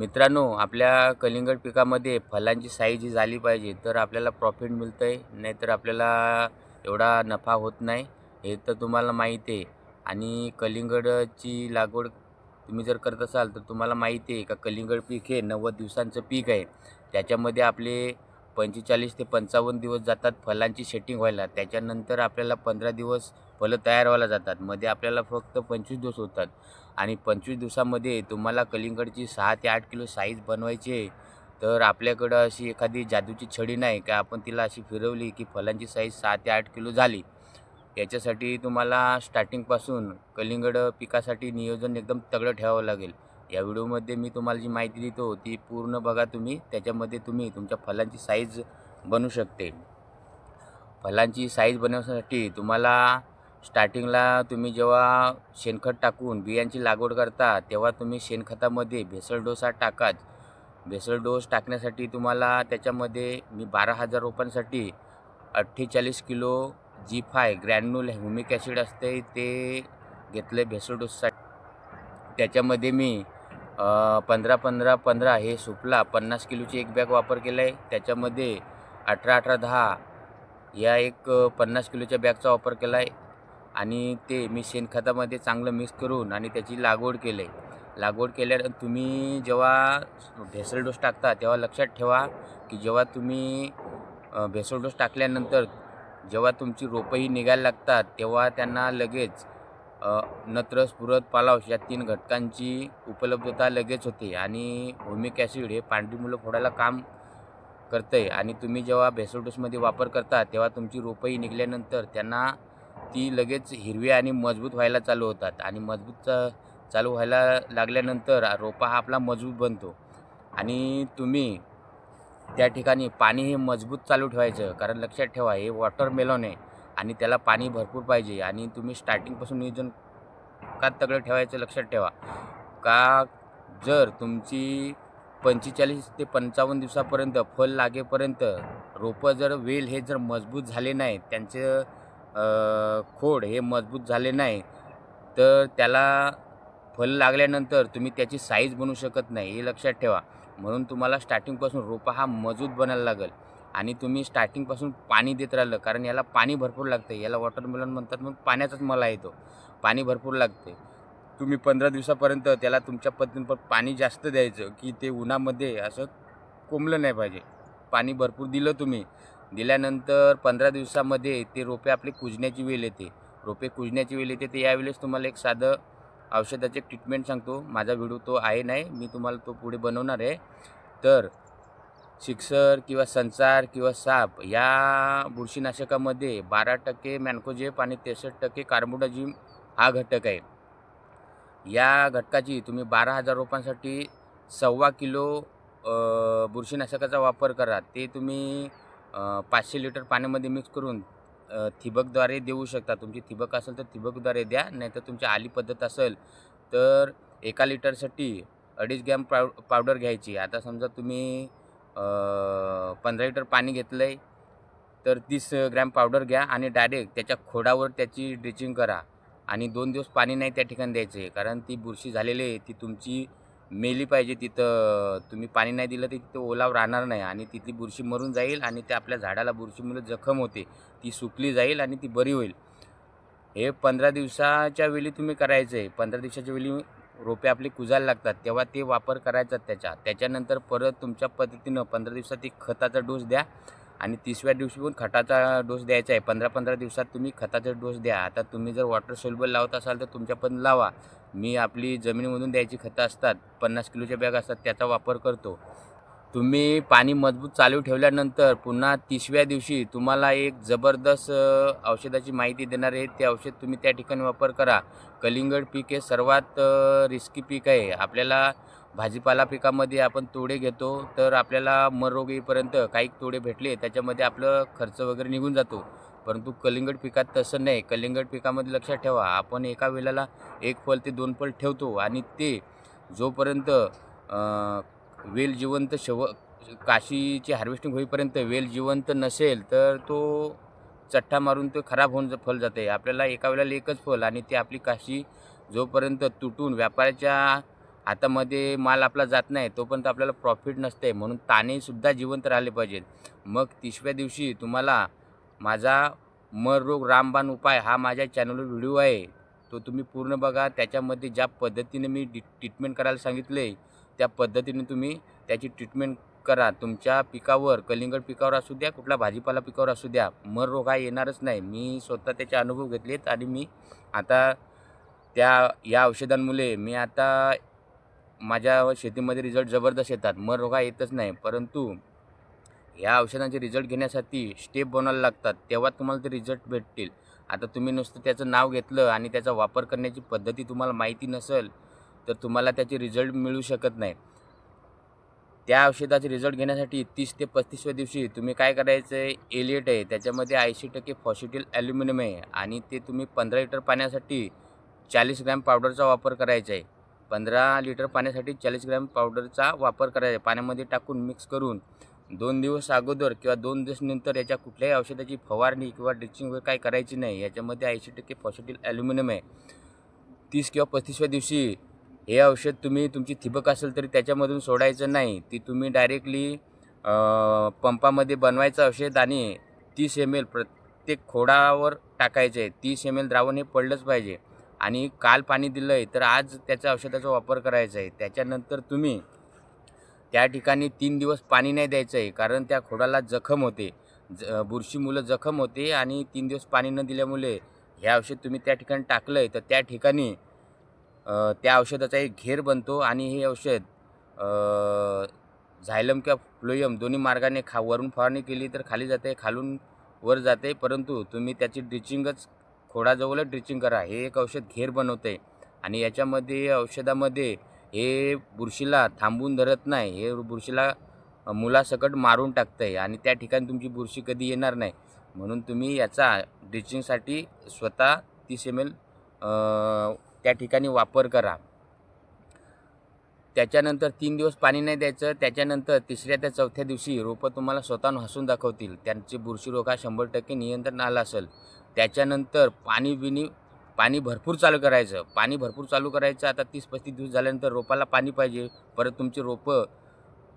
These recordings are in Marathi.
मित्रांनो आपल्या कलिंगड पिकामध्ये फलांची साईज ही झाली पाहिजे तर आपल्याला प्रॉफिट मिळतं आहे नाहीतर आपल्याला एवढा नफा होत नाही हे तर तुम्हाला माहीत आहे. आणि कलिंगडची लागवड तुम्ही जर करत असाल तर तुम्हाला माहिती आहे का कलिंगड पीक हे नव्वद दिवसांचं पीक आहे. त्याच्यामध्ये आपले पंचेचाळीस ते पंचावन्न दिवस जातात फलांची सेटिंग व्हायला. त्याच्यानंतर आपल्याला पंधरा दिवस फलं तयार व्हायला जातात. मध्ये आपल्याला फक्त पंचवीस दिवस होतात. आणि पंचवीस दिवसामध्ये तुम्हाला कलिंगडची सहा ते आठ किलो साईज बनवायची आहे. तर आपल्याकडं अशी एखादी जादूची छडी नाही का आपण तिला अशी फिरवली की फलांची साईज सहा ते आठ किलो झाली. याच्यासाठी तुम्हाला स्टार्टिंगपासून कलिंगड पिकासाठी नियोजन एकदम तगडं ठेवावं लागेल. या व्हिडिओमध्ये मी तुम्हाला जी माहिती देतो ती पूर्ण बघा तुम्ही. त्याच्यामध्ये तुम्ही तुमच्या फलांची साईज बनवू शकते. फलांची साईज बनवण्यासाठी तुम्हाला स्टार्टिंगला तुम्ही जेव्हा शेणखत टाकून बियांची लागवड करता तेव्हा तुम्ही शेणखतामध्ये भेसळ डोस हा टाकाच. भेसळ डोस टाकण्यासाठी तुम्हाला त्याच्यामध्ये मी बारा हजार रोपांसाठी अठ्ठेचाळीस kilo G five granule humic acid असते ते घेतलं भेसळ डोससाठी. त्याच्यामध्ये मी पंधरा पंधरा पंधरा हे सुपला. पन्नास किलोची एक बॅग वापर केला आहे त्याच्यामध्ये अठरा अठरा दहा या एक पन्नास किलोच्या बॅगचा वापर केला आहे आणि ते मी शेणखतामध्ये चांगलं मिक्स करून आणि त्याची लागवड केलं आहे लागवड केल्यानंतर तुम्ही जेव्हा भेसळ डोस टाकता तेव्हा लक्षात ठेवा की जेव्हा तुम्ही भेसळ डोस टाकल्यानंतर जेव्हा तुमची रोपंही निघायला लागतात तेव्हा त्यांना लगेच नत्र स्फुरत पालावश या तीन घटकांची उपलब्धता लगेच होते आणि होमिक ॲसिड हे पांढरी मुलं फोडायला काम करतं आहे आणि तुम्ही जेव्हा भेसोडोसमध्ये वापर करता तेव्हा तुमची रोपंही निघाल्यानंतर त्यांना ती लगेच हिरवी आणि मजबूत व्हायला चालू होतात. आणि मजबूत चालू व्हायला लागल्यानंतर रोपा हा आपला मजबूत बनतो. आणि तुम्ही त्या ठिकाणी पाणी हे मजबूत चालू ठेवायचं. कारण लक्षात ठेवा हे वॉटरमेलॉन आहे. आणि त्याला पाणी भरपूर पाहिजे. आणि तुम्ही स्टार्टिंगपासून नियोजन का तगडं ठेवायचं लक्षात ठेवा. का जर तुमची पंचेचाळीस ते पंचावन्न दिवसापर्यंत फल लागेपर्यंत रोपं जर वेल हे जर मजबूत झाले नाही त्यांचं खोड हे मजबूत झाले नाही तर त्याला फल लागल्यानंतर तुम्ही त्याची साईज बनवू शकत नाही हे लक्षात ठेवा. म्हणून तुम्हाला स्टार्टिंगपासून रोपा हा मजबूत बनायला लागेल. आणि तुम्ही स्टार्टिंगपासून पाणी देत राहिलं कारण याला पाणी भरपूर लागतं याला वॉटरमेलन म्हणतात म्हणून पाण्याचाच मला येतो. पाणी भरपूर लागते तुम्ही पंधरा दिवसापर्यंत त्याला तुमच्या पद्धतीनं पाणी जास्त द्यायचं की ते उन्हामध्ये असं कोंबलं नाही पाहिजे. पाणी भरपूर दिलं तुम्ही. दिल्यानंतर पंधरा दिवसामध्ये ते रोपे आपले कुजण्याची वेळ येते. रोपे कुजण्याची वेळ येते ते यावेळेस तुम्हाला एक साधं औषधाचे ट्रीटमेंट सांगतो. माझा व्हिडिओ तो आहे नाही मी तुम्हाला तो पुढे बनवणार आहे. तर सिक्सर किंवा संचार किंवा साप या बुरशीनाशकामध्ये बारा टक्के मॅन्कोजेप आणि तेसष्ट टक्के कार्बोडाजिम हा घटक आहे. या घटकाची तुम्ही बारा हजार रोपांसाठी सव्वा किलो बुरशीनाशकाचा वापर करा. ते तुम्ही पाचशे लिटर पाण्यामध्ये मिक्स करून थिबकद्वारे देऊ शकता. तुमची ठिबक असेल तर ठिबकद्वारे द्या नाहीतर तुमची आली पद्धत असेल तर एका लिटरसाठी अडीच ग्रॅम पाव पावडर घ्यायची. आता समजा तुम्ही पंधरा लिटर पाणी घेतलं आहे तर तीस ग्रॅम पावडर घ्या आणि डायरेक्ट त्याच्या खोडावर त्याची ड्रिचिंग करा. आणि दोन दिवस पाणी नाही त्या ठिकाणी द्यायचं कारण ती बुरशी झालेली आहे ती तुमची मेली पाहिजे तिथं तुम्ही पाणी नाही दिलं तर तिथं ओलाव राहणार नाही आणि तिथली बुरशी मरून जाईल आणि ते आपल्या झाडाला बुरशीमुळे जखम होते ती सुकली जाईल आणि ती बरी होईल. हे पंधरा दिवसाच्या वेळी तुम्ही करायचं आहे पंधरा दिवसाच्या वेळी रोपे आपली कुजायला लागतात तेव्हा ते वापर करायचा त्याच्या. त्याच्यानंतर परत तुमच्या पद्धतीनं पंधरा दिवसात एक खताचा डोस द्या आणि तिसव्या दिवशी पण खताचा डोस द्यायचा आहे. पंधरा पंधरा दिवसात तुम्ही खताचा डोस द्या. आता तुम्ही जर वॉटर सोल्युबल लावत असाल तर तुमच्या पण लावा. मी आपली जमिनीमधून द्यायची खतं असतात पन्नास किलोच्या बॅग असतात त्याचा वापर करतो. तुम्ही पाणी मजबूत चालू ठेवल्यानंतर पुन्हा तिसव्या दिवशी तुम्हाला एक जबरदस्त औषधाची माहिती देणार आहे. ते औषध तुम्ही त्या ठिकाणी वापर करा. कलिंगड पीक हे सर्वात रिस्की पीक आहे. आपल्याला भाजीपाला पिकामध्ये आपण तोडे घेतो तर आपल्याला मर येईपर्यंत काही तोडे भेटले त्याच्यामध्ये आपलं खर्च वगैरे निघून जातो. परंतु कलिंगड पिकात तसं नाही. कलिंगड पिकामध्ये लक्षात ठेवा आपण एका वेळेला एक फल ते दोन फल ठेवतो आणि ते जोपर्यंत वेल जिवंत शव काशीची हार्वेस्टिंग होईपर्यंत वेल जिवंत नसेल तर तो चठ्ठा मारून ते खराब होऊन फल जाते. आपल्याला एका वेळेला एकच फल आणि ती आपली काशी जोपर्यंत तुटून व्यापाऱ्याच्या हातामध्ये माल आपला जात नाही तोपर्यंत आपल्याला प्रॉफिट नसते. म्हणून तानेसुद्धा जिवंत राहिले पाहिजेत. मग तिसऱ्या दिवशी तुम्हाला माझा मर रोग रामबाण उपाय हा माझ्या चॅनलवर व्हिडिओ आहे. तो तुम्ही पूर्ण बघा. त्याच्यामध्ये ज्या पद्धतीने मी डि ट्रीटमेंट करायला सांगितले त्या पद्धतीने तुम्ही त्याची ट्रीटमेंट करा. तुमच्या पिकावर कलिंगड पिकावर असू द्या कुठला भाजीपाला पिकावर असू द्या मर रोग हा येणारच नाही. मी स्वतः त्याचे अनुभव घेतलेत आणि मी आता त्या या औषधांमुळे मी आता माझ्या शेतीमध्ये रिझल्ट जबरदस्त येतात. मर रोग हा येतच नाही. परंतु या औषधांचे रिझल्ट घेण्यासाठी स्टेप बनवायला लागतात. तेव्हा तुम्हाला ते रिझल्ट भेटतील. आता तुम्ही नुसतं त्याचं नाव घेतलं आणि त्याचा वापर करण्याची पद्धती तुम्हाला माहिती नसेल तर तुम्हाला त्याचे रिझल्ट मिळू शकत नाही. त्या औषधाचे रिझल्ट घेण्यासाठी तीस ते पस्तीसव्या दिवशी तुम्ही काय करायचं आहे एलिएट आहे. त्याच्यामध्ये ऐंशी टक्के फॉसिटिल ॲल्युमिनियम आहे. आणि ते तुम्ही पंधरा लिटर पाण्यासाठी चाळीस ग्रॅम पावडरचा वापर करायचा आहे. पंधरा लिटर पाण्यासाठी चाळीस ग्रॅम पावडरचा वापर करायचा आहे. पाण्यामध्ये टाकून मिक्स करून दोन दिवस अगोदर किंवा दोन दिवसनंतर याच्या कुठल्याही औषधाची फवारणी किंवा ड्रिचिंग वगैरे काय करायची नाही. याच्यामध्ये ऐंशी टक्के फॉसिटिल ॲल्युमिनियम आहे. तीस किंवा पस्तीसव्या दिवशी हे औषध तुम्ही तुमची ठिबक असेल तरी त्याच्यामधून सोडायचं नाही. ती तुम्ही डायरेक्टली पंपामध्ये बनवायचं औषध आणि तीस एम एल प्रत्येक खोडावर टाकायचं. आहे तीस एम एल द्रावण हे पडलंच पाहिजे. आणि काल पाणी दिलं आहे तर आज त्याच्या औषधाचा वापर करायचा आहे. त्याच्यानंतर तुम्ही त्या ठिकाणी तीन दिवस पाणी नाही द्यायचं आहे कारण त्या खोडाला जखम होते. ज बुरशी मुलं जखम होते आणि तीन दिवस पाणी न दिल्यामुळे हे औषध तुम्ही त्या ठिकाणी टाकलं आहे तर त्या ठिकाणी त्या औषधाचा एक घेर बनतो आणि हे औषध झायलम किंवा फ्लोयम दोन्ही मार्गाने खा वरून फवारणी केली तर खाली जाते खालून वर जाते परंतु तुम्ही त्याची ड्रिचिंगच खोडाजवळच ड्रिचिंग करा. हे एक औषध घेर बनवते आणि याच्यामध्ये औषधामध्ये हे बुरशीला थांबून धरत नाही हे बुरशीला मुलासकट मारून टाकतं आहे आणि त्या ठिकाणी तुमची बुरशी कधी येणार नाही. म्हणून तुम्ही याचा ड्रिचिंगसाठी स्वतः तीस एम एल त्या ठिकाणी वापर करा. त्याच्यानंतर तीन दिवस पाणी नाही द्यायचं त्याच्यानंतर तिसऱ्या त्या चौथ्या दिवशी रोपं तुम्हाला स्वतःहून हसून दाखवतील. त्यांचे बुरशी रोग हा शंभर टक्के नियंत्रण आला असेल. त्याच्यानंतर पाणी बिनी पाणी भरपूर चालू करायचं. पाणी भरपूर चालू करायचं आता तीस पस्तीस दिवस झाल्यानंतर रोपाला पाणी पाहिजे. परत तुमचे रोपं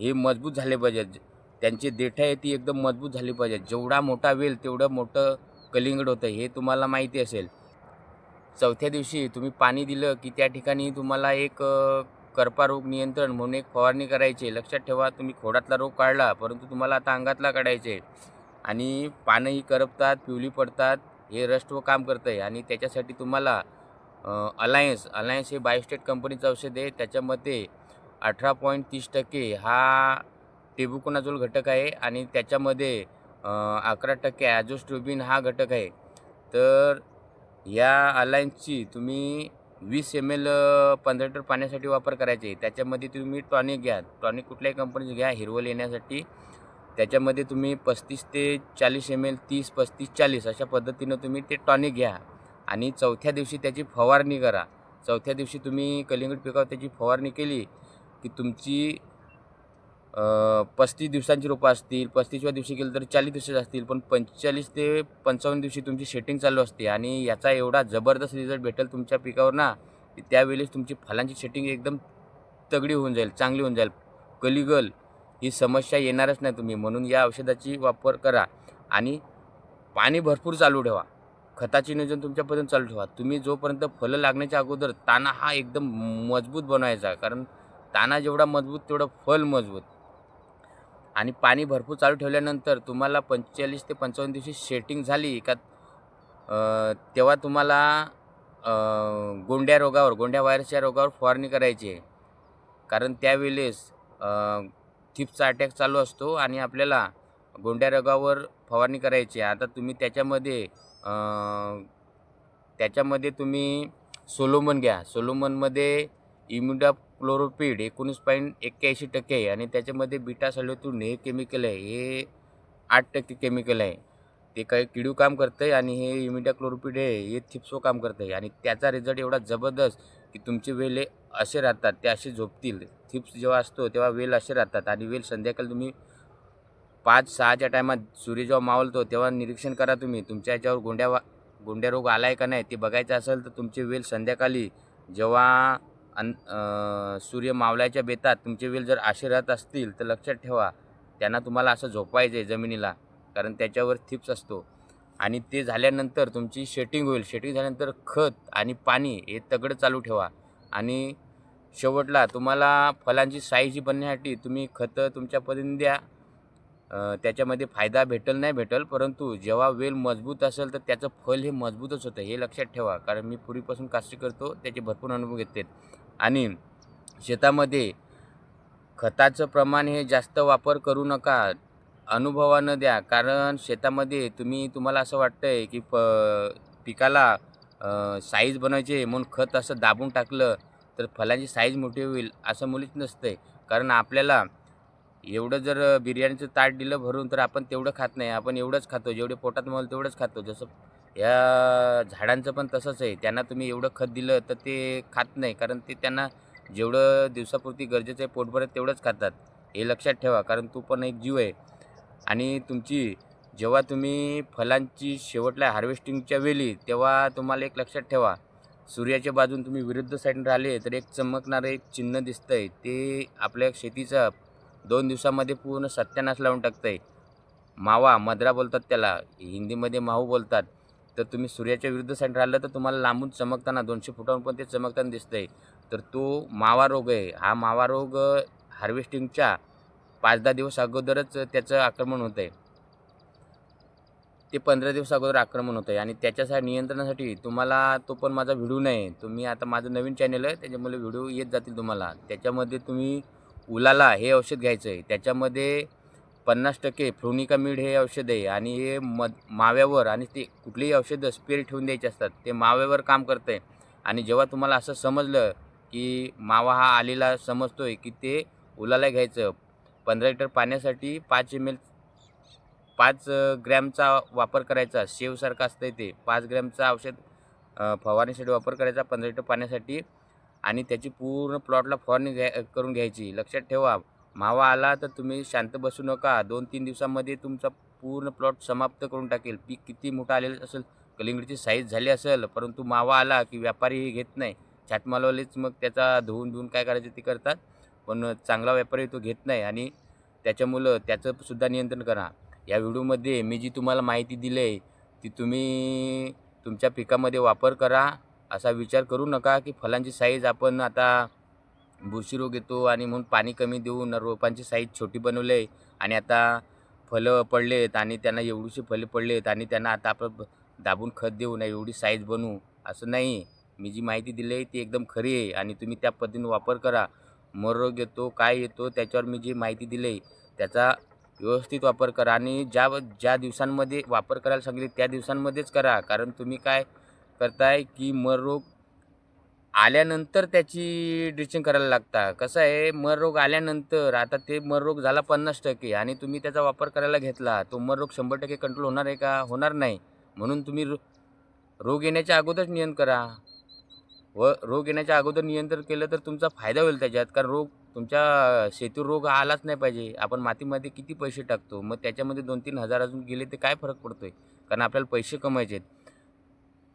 हे मजबूत झाले पाहिजेत. त्यांची देठं आहे ती एकदम मजबूत झाली पाहिजे जेवढा मोठा वेल तेवढं मोठं कलिंगड होतं हे तुम्हाला माहिती असेल. चौथ्या दिवशी तुम्ही पाणी दिलं की त्या ठिकाणी तुम्हाला एक करपा रोग नियंत्रण म्हणून एक फवारणी करायची. आहे. लक्षात ठेवा तुम्ही खोडातला रोग काढला परंतु तुम्हाला आता अंगातला काढायचे आणि पानंही करपतात पिवली पडतात हे रस्ट व काम करतं आहे आणि त्याच्यासाठी तुम्हाला अलायन्स अलायन्स हे बायोस्टेट कंपनीचं औषध आहे. त्याच्यामध्ये अठरा पॉईंट तीस टक्के हा टेबुकोनाझोल घटक आहे. आणि त्याच्यामध्ये अकरा टक्के ॲझोस्ट्रोबिन हा घटक आहे. तर या अलायन्सची तुम्ही वीस एम एल पंधरा लिटर पाण्यासाठी वापर करायचे. त्याच्यामध्ये तुम्ही टॉनिक घ्या. टॉनिक कुठल्याही कंपनीचं घ्या. हिरवल येण्यासाठी त्याच्यामध्ये तुम्ही पस्तीस ते चाळीस एम एल तीस पस्तीस चाळीस अशा पद्धतीनं तुम्ही ते टॉनिक घ्या. आणि चौथ्या दिवशी त्याची फवारणी करा. चौथ्या दिवशी तुम्ही कलिंगड पिकावर त्याची फवारणी केली की तुमची पस्तीस दिवसांची रोपं असतील पस्तीसव्या दिवशी गेलं तर चाळीस दिवसाचे असतील पण पंचेचाळीस ते पंचावन्न दिवशी तुमची शेटिंग चालू असते आणि याचा एवढा जबरदस्त रिझल्ट भेटेल तुमच्या पिकावर ना की त्यावेळेस तुमची फळांची शेटिंग एकदम तगडी होऊन जाईल चांगली होऊन जाईल. कलिगल ही समस्या येणारच नाही तुम्ही म्हणून या औषधाची वापर करा आणि पाणी भरपूर चालू ठेवा. खताचे नियोजन तुमच्यापर्यंत चालू ठेवा. तुम्ही जोपर्यंत फलं लागण्याच्या अगोदर ताना हा एकदम मजबूत बनवायचा कारण ताना जेवढा मजबूत तेवढं फल मजबूत. आणि पाणी भरपूर चालू ठेवल्यानंतर तुम्हाला पंचेचाळीस ते पंचावन्न दिवशी शेटिंग झाली का तेव्हा तुम्हाला गोंड्या रोगावर गोंड्या व्हायरसच्या रोगावर फवारणी करायची आहे. कारण त्यावेळेस थिप्सचा अटॅक चालू असतो आणि आपल्याला गोंड्या रोगावर फवारणी करायची आहे. आता तुम्ही त्याच्यामध्ये त्याच्यामध्ये तुम्ही सोलोमन घ्या. सोलोमनमध्ये इम्युडा क्लोरोपीड एकोणीस पॉईंट एक्क्याऐंशी टक्के आहे आणि त्याच्यामध्ये बिटा सॅल्युटून हे केमिकल आहे हे आठ टक्के केमिकल आहे. ते काही किडू काम करतं आहे आणि हे इमिडा क्लोरोपीड आहे हे थिप्सो काम करतं आहे आणि त्याचा रिझल्ट एवढा जबरदस्त की तुमचे वेल हे असे राहतात ते असे झोपतील. थिप्स जेव्हा असतो तेव्हा वेल असे राहतात आणि वेल संध्याकाळी तुम्ही पाच सहाच्या टायमात सूर्य जेव्हा मावलतो तेव्हा निरीक्षण करा तुम्ही. तुमच्या याच्यावर गोंड्या वा गोंड्या रोग आला आहे का नाही ते बघायचं असेल तर तुमचे वेल संध्याकाळी जेव्हा अन सूर्य मावळ्याच्या बेतात तुमचे वेल जर असे राहत असतील तर लक्षात ठेवा त्यांना तुम्हाला असं झोपायचं आहे जमिनीला कारण त्याच्यावर थिप्स असतो. आणि ते झाल्यानंतर तुमची शेटिंग होईल. शेटिंग झाल्यानंतर खत आणि पाणी हे तगडं चालू ठेवा. आणि शेवटला तुम्हाला फळांची साईज बनण्यासाठी तुम्ही खतं तुमच्या पद्धतीने द्या. त्याच्यामध्ये फायदा भेटल नाही भेटल परंतु जेव्हा वेल मजबूत असेल तर त्याचं फल हे मजबूतच होतं हे लक्षात ठेवा. कारण मी पूर्वीपासून काष्टी करतो त्याचे भरपूर अनुभव घेते आणि शेतामध्ये खताचं प्रमाण हे जास्त वापर करू नका अनुभवानं द्या. कारण शेतामध्ये तुम्ही तुम्हाला असं वाटतं आहे की प पिकाला साईज बनवायची आहे म्हणून खत असं दाबून टाकलं तर फळांची साईज मोठी होईल असं मुलीच नसतं आहे कारण आपल्याला एवढं जर बिर्याणीचं ताट दिलं भरून तर आपण तेवढं खात नाही. आपण एवढंच खातो. जेवढे पोटात मल तेवढंच खातो. जसं या झाडांचं पण तसंच आहे. त्यांना तुम्ही एवढं खत दिलं तर ते खात नाही. कारण ते त्यांना जेवढं दिवसापुरती गरजेचं आहे पोटभर तेवढंच खातात. हे लक्षात ठेवा. कारण तू पण एक जीव आहे. आणि तुमची जेव्हा तुम्ही फलांची शेवटला हार्वेस्टिंगच्या वेळी तेव्हा तुम्हाला एक लक्षात ठेवा. सूर्याच्या बाजून तुम्ही विरुद्ध साईडने राहिले तर एक चमकणारं एक चिन्ह दिसतंय. ते आपल्या शेतीचा दोन दिवसामध्ये पूर्ण सत्यानाश लावून टाकतं आहे मावा मद्रा बोलतात त्याला. हिंदीमध्ये माहू बोलतात. तर तुम्ही सूर्याच्या विरुद्ध साईड राहिलं तर तुम्हाला लांबून चमकताना दोनशे फुटावरून पण ते चमकताना दिसतंय. तर तो मावा रोग आहे. हा मावा रोग हार्वेस्टिंगच्या पाच दहा दिवस अगोदरच त्याचं आक्रमण होतं आहे ते पंधरा दिवस अगोदर आक्रमण होतं आहे आणि त्याच्यासाठी नियंत्रणासाठी तुम्हाला तो पण माझा व्हिडिओ नाही. तुम्ही आता माझं नवीन चॅनल आहे त्याच्यामुळे व्हिडिओ येत जातील तुम्हाला. त्याच्यामध्ये तुम्ही उलाला हे औषध घ्यायचं आहे त्याच्यामध्ये पन्नास टक्के फ्लोनिका मीड हे औषध आहे आणि हे मध माव्यावर आणि ते कुठलेही औषधं स्पिर ठेवून द्यायचे असतात ते माव्यावर काम करतं आहे आणि जेव्हा तुम्हाला असं समजलं की मावा हा आलेला समजतो आहे की ते उलाला घ्यायचं पंधरा लिटर पाण्यासाठी पाच एम एल पाच ग्रॅमचा वापर करायचा शेवसारखं असतं ते पाच ग्रॅमचा औषध फवारणीसाठी वापर करायचा पंधरा लिटर पाण्यासाठी आणि त्याची पूर्ण प्लॉटला फवारणी घ्या करून घ्यायची. लक्षात ठेवा मावा आला तर तुम्ही शांत बसू नका. दोन तीन दिवसामध्ये तुमचा पूर्ण प्लॉट समाप्त करून टाकेल. पीक किती मोठं आलेलं असेल कलिंगडची साईज झाली असेल परंतु मावा आला की व्यापारी हे घेत नाही. छाटमालवालेच मग त्याचा धुवून धुवून काय करायचं ते करतात. पण चांगला व्यापारी तो घेत नाही आणि त्याच्यामुळं त्याचंसुद्धा नियंत्रण करा. या व्हिडिओमध्ये मी जी तुम्हाला माहिती दिली आहे ती तुम्ही तुमच्या पिकामध्ये वापर करा. असा विचार करू नका की फळांची साईज आपण आता बुरशी रोग येतो आणि म्हणून पाणी कमी देऊन रोपांची साईज छोटी बनवले आणि आता फळं पडलेत आणि त्यांना एवढीशी फळे पडलेत आणि त्यांना आता आपण दाबून खत देऊ ना एवढी साईज बनवू असं नाही. मी जी माहिती दिली आहे ती एकदम खरी आहे आणि तुम्ही त्या पद्धतीने वापर करा. मर रोग येतो काय येतो त्याच्यावर मी जी माहिती दिली आहे त्याचा व्यवस्थित वापर करा आणि ज्या ज्या दिवसांमध्ये वापर करायला सांगितले त्या दिवसांमध्येच करा. कारण तुम्ही काय करताय की मर रोग आल्यानंतर त्याची ड्रिचिंग करायला लागता. कसं आहे मर रोग आल्यानंतर आता ते मर रोग झाला पन्नास टक्के आणि तुम्ही त्याचा वापर करायला घेतला तो मर रोग शंभर टक्के कंट्रोल होणार आहे का? होणार नाही. म्हणून तुम्ही रो रोग येण्याच्या अगोदरच नियंत्रण करा. व रोग येण्याच्या अगोदर नियंत्रण केलं तर तुमचा फायदा होईल त्याच्यात. कारण रोग तुमच्या शेतीवर रोग आलाच नाही पाहिजे. आपण मातीमध्ये किती पैसे टाकतो? मग त्याच्यामध्ये दोन तीन हजार अजून गेले ते काय फरक पडतो आहे कारण आपल्याला पैसे कमायचे आहेत.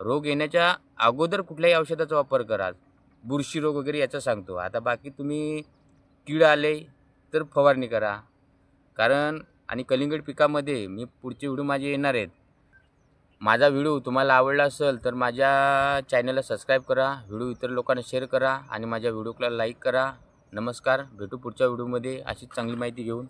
रोग येण्याच्या अगोदर कुठल्याही औषधाचा वापर करा. बुरशी रोग वगैरे याचा सांगतो. आता बाकी तुम्ही कीड आले तर फवारणी करा. कारण आणि कलिंगड पिकामध्ये मी पुढचे व्हिडिओ माझे येणार आहेत. माझा व्हिडिओ तुम्हाला आवडला असेल तर माझ्या चॅनलला सबस्क्राईब करा. व्हिडिओ इतर लोकांना शेअर करा आणि माझ्या व्हिडिओला लाईक करा. नमस्कार. भेटू पुढच्या व्हिडिओमध्ये. अशीच चांगली माहिती घेऊन.